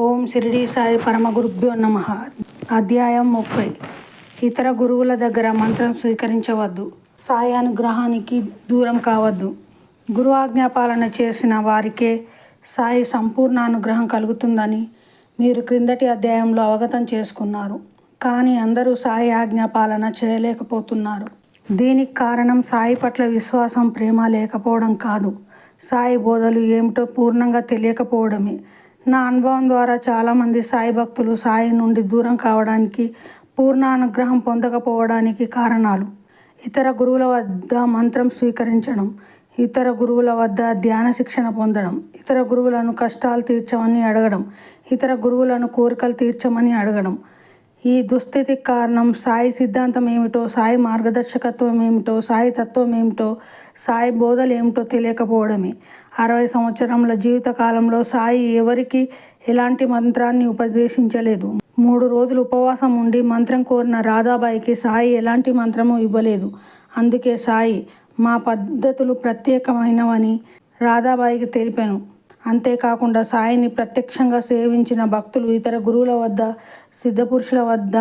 ఓం షిరిడి సాయి పరమ గురుభ్యో నమ. అధ్యాయం ముప్పై. ఇతర గురువుల దగ్గర మంత్రం స్వీకరించవద్దు. సాయి అనుగ్రహానికి దూరం కావద్దు. గురు ఆజ్ఞాపాలన చేసిన వారికే సాయి సంపూర్ణ అనుగ్రహం కలుగుతుందని మీరు క్రిందటి అధ్యాయంలో అవగతం చేసుకున్నారు. కానీ అందరూ సాయి ఆజ్ఞాపాలన చేయలేకపోతున్నారు. దీనికి కారణం సాయి పట్ల విశ్వాసం ప్రేమ లేకపోవడం కాదు. సాయి బోధలు ఏమిటో పూర్ణంగా తెలియకపోవడమే. నా అనుభవం ద్వారా చాలామంది సాయి భక్తులు సాయి నుండి దూరం కావడానికి పూర్ణ అనుగ్రహం పొందకపోవడానికి కారణాలు. ఇతర గురువుల వద్ద మంత్రం స్వీకరించడం ఇతర గురువుల వద్ద ధ్యాన శిక్షణ పొందడం ఇతర గురువులను కష్టాలు తీర్చమని అడగడం ఇతర గురువులను కోరికలు తీర్చమని అడగడం. ఈ దుస్థితికి కారణం సాయి సిద్ధాంతం ఏమిటో సాయి మార్గదర్శకత్వం ఏమిటో సాయి తత్వం ఏమిటో సాయి బోధలు ఏమిటో తెలియకపోవడమే. అరవై సంవత్సరముల జీవితకాలంలో సాయి ఎవరికి ఎలాంటి మంత్రాన్ని ఉపదేశించలేదు. మూడు రోజులు ఉపవాసం ఉండి మంత్రం కోరిన రాధాబాయికి సాయి ఎలాంటి మంత్రము ఇవ్వలేదు. అందుకే సాయి మా పద్ధతులు ప్రత్యేకమైనవని రాధాబాయికి తెలిపాను. అంతేకాకుండా సాయిని ప్రత్యక్షంగా సేవించిన భక్తులు ఇతర గురువుల వద్ద సిద్ధపురుషుల వద్ద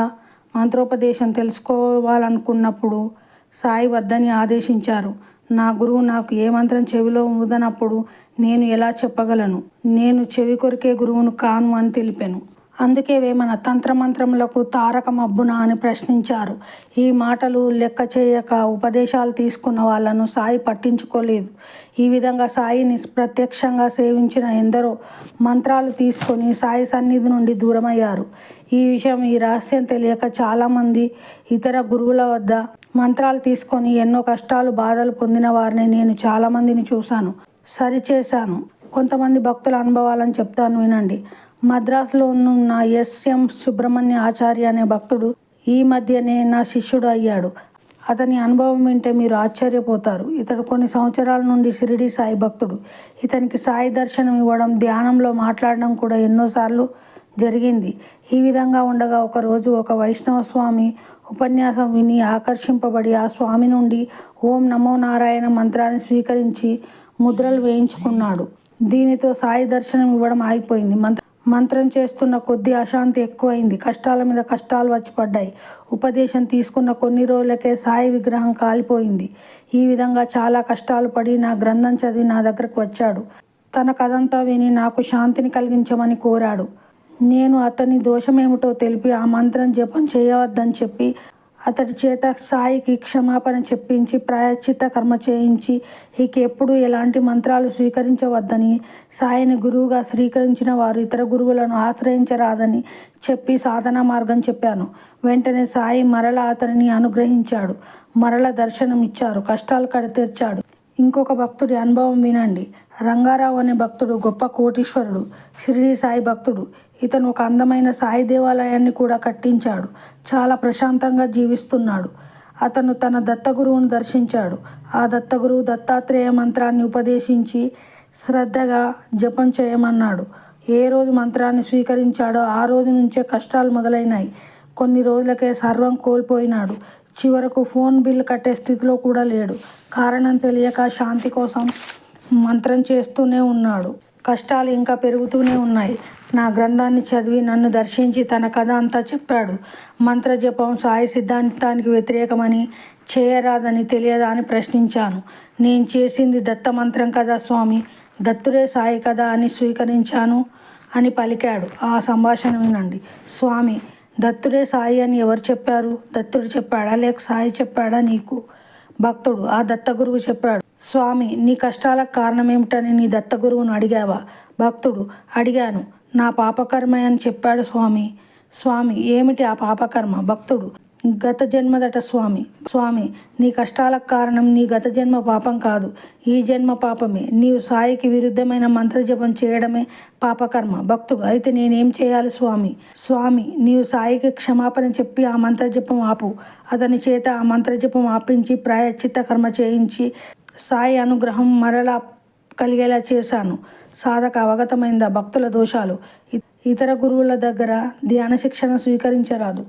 మంత్రోపదేశం తెలుసుకోవాలనుకున్నప్పుడు సాయి వద్దని ఆదేశించారు. నా గురువు నాకు ఏ మంత్రం చెవిలో ఊదనప్పుడు నేను ఎలా చెప్పగలను? నేను చెవి కొరికే గురువును కాను అని తెలిపాను. అందుకే వేమన తంత్రమంత్రములకు తారక మబ్బున అని ప్రశ్నించారు. ఈ మాటలు లెక్క చేయక ఉపదేశాలు తీసుకున్న వాళ్ళను సాయి పట్టించుకోలేదు. ఈ విధంగా సాయిని ప్రత్యక్షంగా సేవించిన ఎందరో మంత్రాలు తీసుకొని సాయి సన్నిధి నుండి దూరమయ్యారు. ఈ విషయం ఈ రహస్యం తెలియక చాలామంది ఇతర గురువుల వద్ద మంత్రాలు తీసుకొని ఎన్నో కష్టాలు బాధలు పొందిన వారిని నేను చాలామందిని చూశాను. సరిచేశాను. కొంతమంది భక్తుల అనుభవాలను చెప్తాను వినండి. మద్రాసులో ఉన్న ఎస్ఎం సుబ్రహ్మణ్య ఆచార్య అనే భక్తుడు ఈ మధ్యనే నా శిష్యుడు అయ్యాడు. అతని అనుభవం వింటే మీరు ఆశ్చర్యపోతారు. ఇతడు కొన్ని సంవత్సరాల నుండి షిరిడి సాయి భక్తుడు. ఇతనికి సాయి దర్శనం ఇవ్వడం ధ్యానంలో మాట్లాడడం కూడా ఎన్నోసార్లు జరిగింది. ఈ విధంగా ఉండగా ఒకరోజు ఒక వైష్ణవ స్వామి ఉపన్యాసం విని ఆకర్షింపబడి ఆ స్వామి నుండి ఓం నమో నారాయణ మంత్రాన్ని స్వీకరించి ముద్రలు వేయించుకున్నాడు. దీనితో సాయి దర్శనం ఇవ్వడం ఆగిపోయింది. మంత్ర మంత్రం చేస్తున్న కొద్దీ అశాంతి ఎక్కువైంది. కష్టాల మీద కష్టాలు వచ్చి పడ్డాయి. ఉపదేశం తీసుకున్న కొన్ని రోజులకే సాయి విగ్రహం కాలిపోయింది. ఈ విధంగా చాలా కష్టాలు పడి నా గ్రంథం చదివి నా దగ్గరకు వచ్చాడు. తన కథంతా విని నాకు శాంతిని కలిగించమని కోరాడు. నేను అతని దోషమేమిటో తెలిపి ఆ మంత్రం జపం చేయవద్దని చెప్పి అతడి చేత సాయికి క్షమాపణ చెప్పించి ప్రాయశ్చిత్త కర్మ చేయించి ఇక ఎప్పుడు ఎలాంటి మంత్రాలు స్వీకరించవద్దని సాయిని గురువుగా స్వీకరించిన వారు ఇతర గురువులను ఆశ్రయించరాదని చెప్పి సాధనా మార్గం చెప్పాను. వెంటనే సాయి మరల అతనిని అనుగ్రహించాడు. మరల దర్శనం ఇచ్చారు కష్టాలు కడతీర్చాడు. ఇంకొక భక్తుడి అనుభవం వినండి. రంగారావు అనే భక్తుడు గొప్ప కోటీశ్వరుడు షిరిడి సాయి భక్తుడు. ఇతను ఒక అందమైన సాయి దేవాలయాన్ని కూడా కట్టించాడు. చాలా ప్రశాంతంగా జీవిస్తున్నాడు. అతను తన దత్తగురువును దర్శించాడు. ఆ దత్తగురువు దత్తాత్రేయ మంత్రాన్ని ఉపదేశించి శ్రద్ధగా జపం చేయమన్నాడు. ఏ రోజు మంత్రాన్ని స్వీకరించాడో ఆ రోజు నుంచే కష్టాలు మొదలైనాయి. కొన్ని రోజులకే సర్వం కోల్పోయినాడు. చివరకు ఫోన్ బిల్ కట్టే స్థితిలో కూడా లేడు. కారణం తెలియక శాంతి కోసం మంత్రం చేస్తూనే ఉన్నాడు. కష్టాలు ఇంకా పెరుగుతూనే ఉన్నాయి. నా గ్రంథాన్ని చదివి నన్ను దర్శించి తన కథ అంతా చెప్పాడు. మంత్ర జపం సాయి సిద్ధాంతానికి వ్యతిరేకమని చేయరాదని తెలియదా అని ప్రశ్నించాను. నేను చేసింది దత్త మంత్రం కదా స్వామి? దత్తుడే సాయి కదా అని స్వీకరించాను అని పలికాడు. ఆ సంభాషణ వినండి. స్వామి దత్తుడే సాయి అని ఎవరు చెప్పారు? దత్తుడు చెప్పాడా? లేక సాయి చెప్పాడా నీకు? భక్తుడు ఆ దత్తగురువు చెప్పాడు. స్వామి నీ కష్టాలకు కారణమేమిటని నీ దత్తగురువును అడిగావా? భక్తుడు అడిగాను. నా పాపకర్మ అని చెప్పాడు స్వామి. స్వామి ఏమిటి ఆ పాపకర్మ? భక్తుడు గత జన్మదట స్వామి. స్వామి నీ కష్టాలకు కారణం నీ గత జన్మ పాపం కాదు. ఈ జన్మ పాపమే. నీవు సాయికి విరుద్ధమైన మంత్రజపం చేయడమే పాపకర్మ. భక్తుడు అయితే నేనేం చేయాలి స్వామి? స్వామి నీవు సాయికి క్షమాపణ చెప్పి ఆ మంత్రజపం ఆపు. అతని చేత ఆ మంత్రజపం ఆపించి ప్రాయశ్చిత్త కర్మ చేయించి సాయి అనుగ్రహం మరలా కలిగేలా చేశాను. సాధక అవగతమైందా? భక్తుల దోషాలు. ఇతర గురువుల దగ్గర ధ్యాన శిక్షణ స్వీకరించరాదు.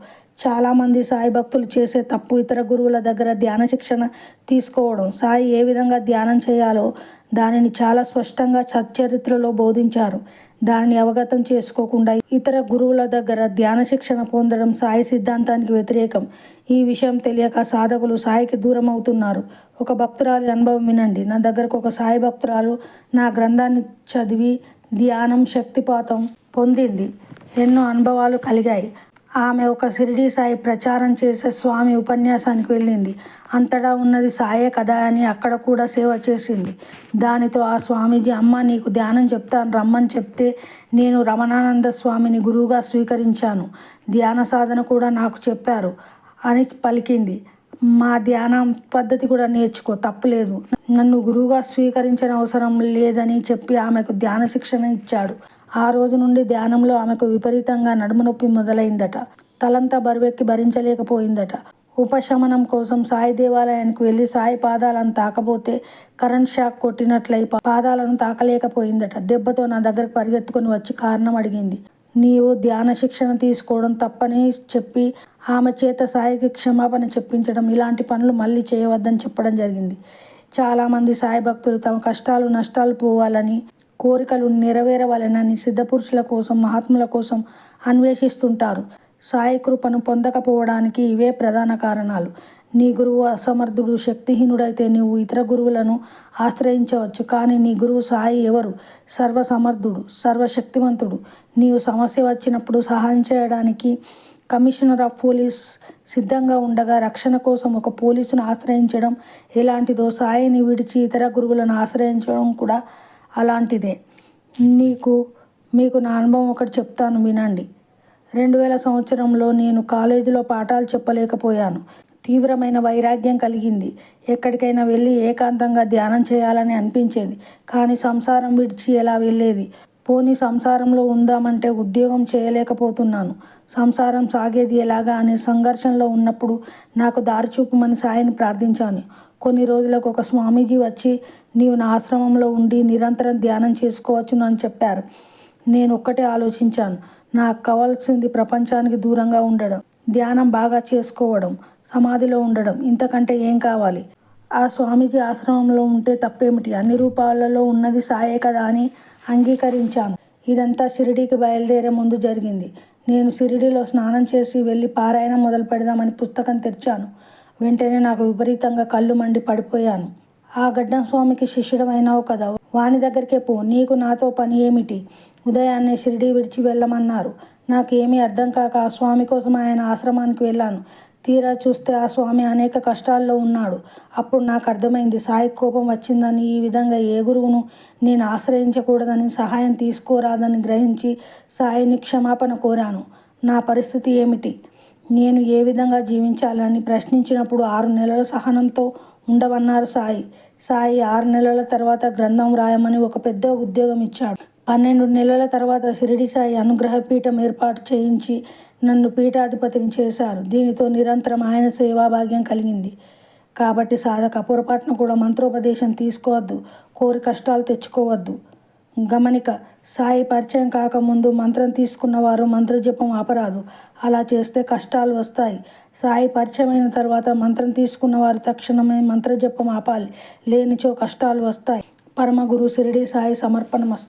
చాలామంది సాయి భక్తులు చేసే తప్పు ఇతర గురువుల దగ్గర ధ్యాన శిక్షణ తీసుకోవడం. సాయి ఏ విధంగా ధ్యానం చేయాలో దానిని చాలా స్పష్టంగా సచ్చరిత్రలో బోధించారు. దానిని అవగతం చేసుకోకుండా ఇతర గురువుల దగ్గర ధ్యాన శిక్షణ పొందడం సాయి సిద్ధాంతానికి వ్యతిరేకం. ఈ విషయం తెలియక సాధకులు సాయికి దూరం అవుతున్నారు ఒక భక్తురాలి అనుభవం వినండి. నా దగ్గరకు ఒక సాయి భక్తురాలు నా గ్రంథాన్ని చదివి ధ్యానం శక్తిపాతం పొందింది. ఎన్నో అనుభవాలు కలిగాయి. ఆమె ఒక షిరిడి సాయి ప్రచారం చేసే స్వామి ఉపన్యాసానికి వెళ్ళింది. అంతటా ఉన్నది సాయే కదా అని అక్కడ కూడా సేవ చేసింది. దానితో ఆ స్వామీజీ అమ్మ నీకు ధ్యానం చెప్తాను రమ్మని చెప్తే నేను రమణానంద స్వామిని గురువుగా స్వీకరించాను. ధ్యాన సాధన కూడా నాకు చెప్పారు అని పలికింది. మా ధ్యాన పద్ధతి కూడా నేర్చుకో తప్పులేదు నన్ను గురువుగా స్వీకరించిన అవసరం లేదని చెప్పి ఆమెకు ధ్యాన శిక్షణ ఇచ్చాడు. ఆ రోజు నుండి ధ్యానంలో ఆమెకు విపరీతంగా నడుము నొప్పి మొదలైందట. తలంతా బరువెక్కి భరించలేకపోయిందట. ఉపశమనం కోసం సాయి దేవాలయానికి వెళ్ళి సాయి పాదాలను తాకపోతే కరెంట్ షాక్ కొట్టినట్లయి పాదాలను తాకలేకపోయిందట. దెబ్బతో నా దగ్గరకు పరిగెత్తుకొని వచ్చి కారణం అడిగింది. నీవు ధ్యాన శిక్షణ తీసుకోవడం తప్పని చెప్పి ఆమె చేత సాయికి క్షమాపణ చెప్పించడం ఇలాంటి పనులు మళ్ళీ చేయవద్దని చెప్పడం జరిగింది. చాలామంది సాయి భక్తులు తమ కష్టాలు నష్టాలు పోవాలని కోరికలు నెరవేరవాలనని సిద్ధపురుషుల కోసం మహాత్ముల కోసం అన్వేషిస్తుంటారు. సాయి కృపను పొందకపోవడానికి ఇవే ప్రధాన కారణాలు. నీ గురువు అసమర్థుడు శక్తిహీనుడైతే నీవు ఇతర గురువులను ఆశ్రయించవచ్చు. కానీ నీ గురువు సాయి ఎవరు? సర్వసమర్థుడు సర్వశక్తివంతుడు. నీవు సమస్య వచ్చినప్పుడు సహాయం చేయడానికి కమిషనర్ ఆఫ్ పోలీస్ సిద్ధంగా ఉండగా రక్షణ కోసం ఒక పోలీసును ఆశ్రయించడం ఎలాంటిదో సాయిని విడిచి ఇతర గురువులను ఆశ్రయించడం కూడా అలాంటిదే. నీకు మీకు నా అనుభవం ఒకటి చెప్తాను వినండి. రెండు వేల సంవత్సరంలో నేను కాలేజీలో పాఠాలు చెప్పలేకపోయాను. తీవ్రమైన వైరాగ్యం కలిగింది. ఎక్కడికైనా వెళ్ళి ఏకాంతంగా ధ్యానం చేయాలని అనిపించేది. కానీ సంసారం విడిచి ఎలా వెళ్ళేది? పోనీ సంసారంలో ఉందామంటే ఉద్యోగం చేయలేకపోతున్నాను. సంసారం సాగేది ఎలాగా అనే సంఘర్షణలో ఉన్నప్పుడు నాకు దారి చూపమని సాయిని ప్రార్థించాను. కొన్ని రోజులకు ఒక స్వామీజీ వచ్చి నీవు నా ఆశ్రమంలో ఉండి నిరంతరం ధ్యానం చేసుకోవచ్చును అని చెప్పారు. నేను ఒక్కటే ఆలోచించాను. నాకు కావాల్సింది ప్రపంచానికి దూరంగా ఉండడం ధ్యానం బాగా చేసుకోవడం సమాధిలో ఉండడం ఇంతకంటే ఏం కావాలి? ఆ స్వామీజీ ఆశ్రమంలో ఉంటే తప్పేమిటి? అన్ని రూపాలలో ఉన్నది సాయే కదా అని అంగీకరించాను. ఇదంతా షిరిడీకి బయలుదేరే ముందు జరిగింది. నేను షిరిడీలో స్నానం చేసి వెళ్ళి పారాయణం మొదలు పెడదామని పుస్తకం తెరిచాను. వెంటనే నాకు విపరీతంగా కళ్ళు మండి పడిపోయాను. ఆ గడ్డం స్వామికి శిష్యుడమైనావు కదా వాని దగ్గరికే పో. నీకు నాతో పని ఏమిటి? ఉదయాన్నే షిరిడీ విడిచి వెళ్ళమన్నారు. నాకేమీ అర్థం కాక ఆ స్వామి కోసం ఆయన ఆశ్రమానికి వెళ్ళాను. తీరా చూస్తే ఆ స్వామి అనేక కష్టాల్లో ఉన్నాడు. అప్పుడు నాకు అర్థమైంది సాయి కోపం వచ్చిందని ఈ విధంగా ఏ గురువును నేను ఆశ్రయించకూడదని సహాయం తీసుకోరాదని గ్రహించి సాయిని క్షమాపణ కోరాను. నా పరిస్థితి ఏమిటి? నేను ఏ విధంగా జీవించాలని ప్రశ్నించినప్పుడు ఆరు నెలల సహనంతో ఉండవన్నారు సాయి. సాయి ఆరు నెలల తర్వాత గ్రంథం రాయమని ఒక పెద్ద ఉద్యోగం ఇచ్చాడు. పన్నెండు నెలల తర్వాత షిరిడి సాయి అనుగ్రహ పీఠం ఏర్పాటు చేయించి నన్ను పీఠాధిపతిని చేశారు. దీనితో నిరంతరం ఆయన సేవాభాగ్యం కలిగింది. కాబట్టి సాధక పొరపాటున కూడా మంత్రోపదేశం తీసుకోవద్దు. కోరి కష్టాలు తెచ్చుకోవద్దు. గమనిక సాయి పరిచయం కాకముందు మంత్రం తీసుకున్న వారు మంత్రజపం ఆపరాదు. అలా చేస్తే కష్టాలు వస్తాయి. సాయి పరిచయమైన తర్వాత మంత్రం తీసుకున్న వారు తక్షణమే మంత్రజపం ఆపాలి. లేనిచో కష్టాలు వస్తాయి. పరమ గురు షిరిడి సాయి సమర్పణమస్తు